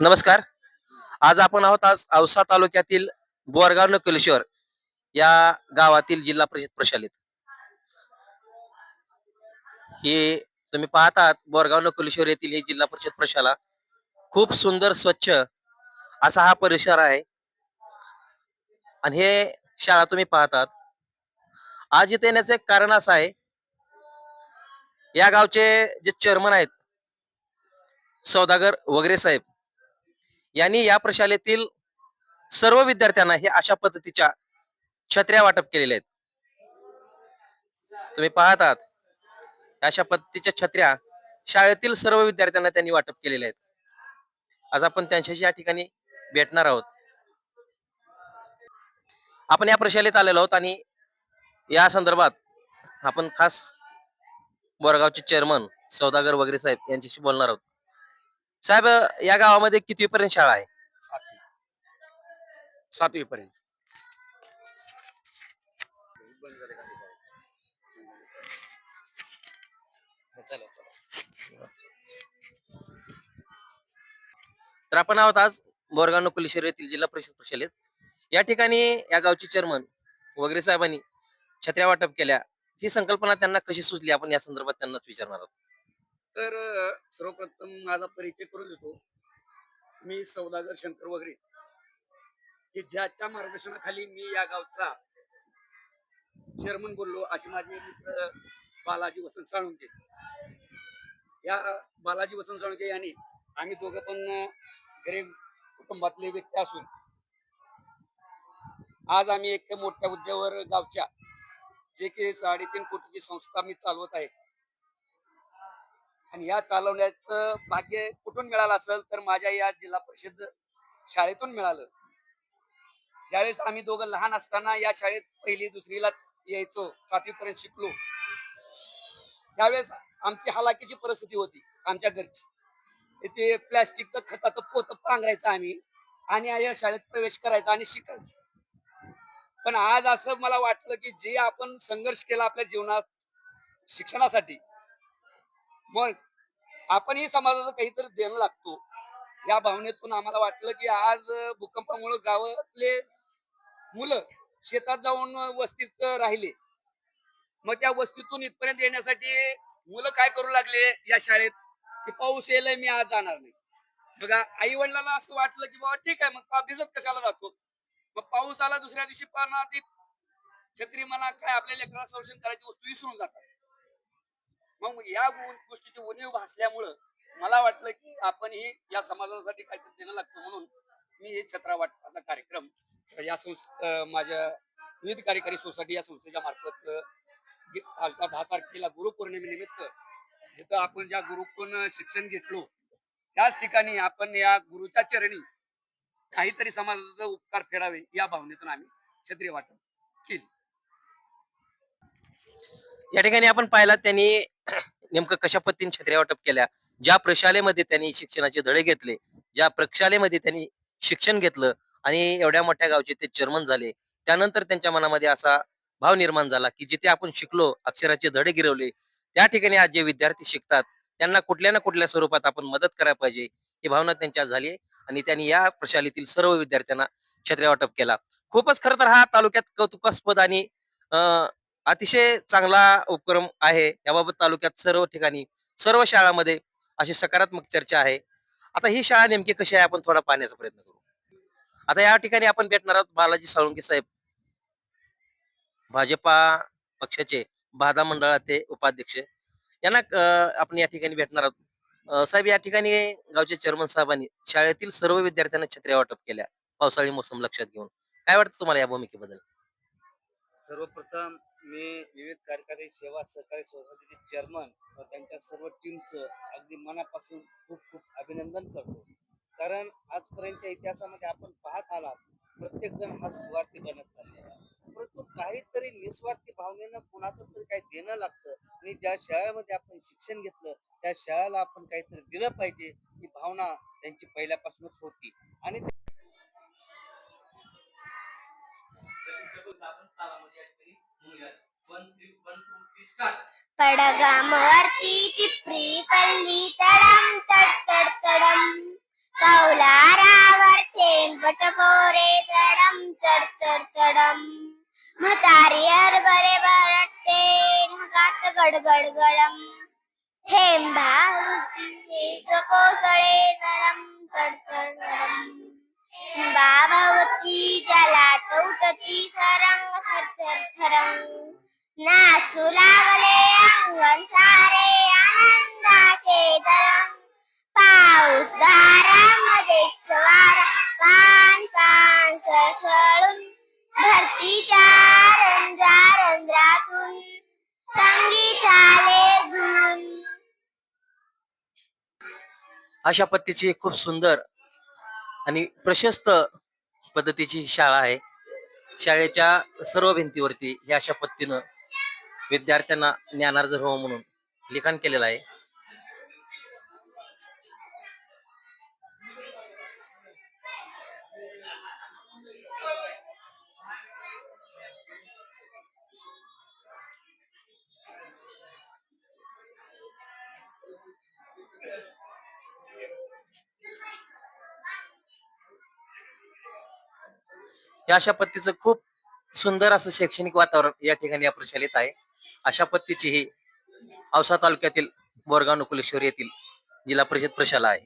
नमस्कार. आज आपण आहोत आज औसा तालुक्यातील बोरगाव नकुलेश्वर या गावातील जिल्हा परिषद प्रशालेत. हे तुम्ही पाहतात बोरगाव नकुलेश्वर येथील हे जिल्हा परिषद प्रशाला खूप सुंदर स्वच्छ असा हा परिसर आहे. आणि हे शाळा तुम्ही पाहतात. आज इथे येण्याचं एक कारण असं आहे या गावचे जे चेअरमन आहेत सौदागर वगैरे साहेब यांनी या प्रशालेतील सर्व विद्यार्थ्यांना हे अशा पद्धतीच्या छत्र्या वाटप केलेल्या आहेत. तुम्ही पाहतात अशा पद्धतीच्या छत्र्या शाळेतील सर्व विद्यार्थ्यांना त्यांनी वाटप केलेल्या आहेत. आज आपण त्यांच्याशी या ठिकाणी भेटणार आहोत. आपण या प्रशालेत आलेलो आहोत आणि या संदर्भात आपण खास बोरगावचे चेअरमन सौदागर वगैरे साहेब यांच्याशी बोलणार आहोत. साहेब या गावामध्ये किती पर्यंत शाळा आहे? सातवी. सातवी पर्यंत तर आपण आहोत आज बोरगाव नकुलेश्वर येथील जिल्हा परिषद प्रशालेत. या ठिकाणी या गावचे चेअरमन वगैरे साहेबांनी छत्र्या वाटप केल्या. ही संकल्पना त्यांना कशी सुचली? आपण या संदर्भात त्यांनाच विचारणार आहोत. तर सर्वप्रथम माझा परिचय करून देतो. मी सौदागर शंकर वगैरे. की ज्याच्या मार्गदर्शनाखाली मी या गावचा चेअरमन बोललो असे माझे मित्र बालाजी वसंत साळुंके या बालाजी वसंत साळुंके यांनी आम्ही दोघं पण गरीब कुटुंबातले व्यक्ती असून आज आम्ही एक मोठ्या हुद्द्यावर गावच्या जे की साडेतीन कोटीची संस्था मी चालवत आहे. आणि या चालवण्याचं भाग्य कुठून मिळालं असेल तर माझ्या या जिल्हा परिषद शाळेतून मिळालं. ज्यावेळेस आम्ही दोघं लहान असताना या शाळेत पहिली दुसरीला यायचो सातवीपर्यंत शिकलो. त्यावेळेस आमची हालाकीची परिस्थिती होती आमच्या घरची. इथे प्लॅस्टिकचं खताचं पोत पांघरायचं आम्ही आणि या शाळेत प्रवेश करायचा आणि शिकायचं. पण आज असं मला वाटलं की जे आपण संघर्ष केला आपल्या जीवनात शिक्षणासाठी मग आपणही समाजाचं काहीतरी देणं लागतो. या भावनेतून आम्हाला वाटलं की आज भूकंपामुळे गावातले मुलं शेतात जाऊन वस्तीत राहिले. मग त्या वस्तीतून इथपर्यंत येण्यासाठी मुलं काय करू लागले या शाळेत? की पाऊस येईल मी आज जाणार नाही. बघा आई वडिलांना असं वाटलं की बाबा ठीक आहे मग अभिजत भिजत कशाला जातो मग पाऊस आला दुसऱ्या दिवशी पाना ती छत्री मला काय आपल्या लेकराला संरक्षण करायची वस्तू विसरून जातात. मग या गोष्टीची उणीव भासल्यामुळं मला वाटलं की आपण ही या समाजासाठी काहीतरी देणं लागतं म्हणून मी हे छत्रा वाटपाचा कार्यक्रम या संस्था माझ्या विविध कार्यकारी सोसायटी या संस्थेच्या मार्फत कालच्या दहा तारखेला गुरुपौर्णिमेनिमित्त जिथं आपण ज्या गुरुकडून शिक्षण घेतलो त्याच ठिकाणी आपण या गुरुच्या चरणी काहीतरी समाजाचा उपकार फेडावे या भावनेतून आम्ही क्षत्रिय वाटप केली. या ठिकाणी आपण पाहिला त्यांनी नेमकं कशा पद्धतीने छत्र्या वाटप केल्या? ज्या प्रशालेमध्ये त्यांनी शिक्षणाचे धडे घेतले ज्या प्रक्षालेमध्ये त्यांनी शिक्षण घेतलं आणि एवढ्या मोठ्या गावचे ते चेअरमन झाले त्यानंतर त्यांच्या मनामध्ये असा भाव निर्माण झाला की जिथे आपण शिकलो अक्षराचे धडे गिरवले त्या ठिकाणी आज जे विद्यार्थी शिकतात त्यांना कुठल्या ना कुठल्या स्वरूपात आपण मदत करायला पाहिजे ही भावना त्यांच्या झाली आणि त्यांनी या प्रशालेतील सर्व विद्यार्थ्यांना छत्र्या वाटप केला. खूपच खर तर हा तालुक्यात कौतुकास्पद आणि अं, अतिशय चांगला उपक्रम आहे. याबाबत तालुक्यात सर्व ठिकाणी सर्व शाळांमध्ये अशी सकारात्मक चर्चा आहे. आता ही शाळा नेमकी कशी आहे? आपण थोडा पाहण्याचा प्रयत्न करू. आता या ठिकाणी आपण भेटणार आहोत बालाजी साळुंके साहेब. भाजपा पक्षाचे बाधा मंडळाचे उपाध्यक्ष. यांना आपण या ठिकाणी भेटणार आहोत. साहेब या ठिकाणी गावचे चेअरमन साहेबांनी शाळेतील सर्व विद्यार्थ्यांना छत्र्या वाटप केल्या. पावसाळी मोसम लक्षात घेऊन. काय वाटतं तुम्हाला या भूमिकेबद्दल? सर्वप्रथम मी विविध कार्यकारी सेवा सहकारी सोसायटीचे चेअरमन व त्यांच्या सर्व टीमचं अगदी मनापासून खूप खूप अभिनंदन करतो. कारण आजपर्यंतच्या इतिहासामध्ये आपण पाहत आलात प्रत्येक जण हा स्वार्थी बनत चाललेला परंतु काहीतरी निस्वार्थी भावनेनं कुणाचं तरी काही देणं लागतं आणि ज्या शाळेमध्ये आपण शिक्षण घेतलं त्या शाळेला आपण काहीतरी दिलं पाहिजे ही भावना त्यांची पहिल्यापासूनच होती. आणि पडगामवरती टिपरी पल्ली तडम तड तड तडम. कौलारावर थेंब टपोरे तडम तड तड तडम. म्हातारी हरभरे भरटते ढगात गडगड गडम. थेंबा कोसळे तडम तड तड तडम बाबावती गती थरंग थर थर थरंग नाचू लागले अंगण सारे आनंदाचे तरंग पाऊस दारामध्ये वारा पान पान सळसळून धरतीच्या रंध्रा रंध्रातून संगीत आले झुळून अशा पद्धतीची खूप सुंदर आणि प्रशस्त पद्धतीची शाळा आहे. शाळेच्या सर्व भिंतीवरती हे अशा पद्धतीनं विद्यार्थ्यांना ज्ञानार्जन व्हावं म्हणून लिखाण केलेलं आहे. या अशा पद्धतीचं खूप सुंदर असं शैक्षणिक वातावरण या ठिकाणी या प्रशालेत आहे. अशा पद्धतीची ही औसा तालुक्यातील बोरगाव नकुलेश्वर येथील जिल्हा परिषद प्रशाला आहे.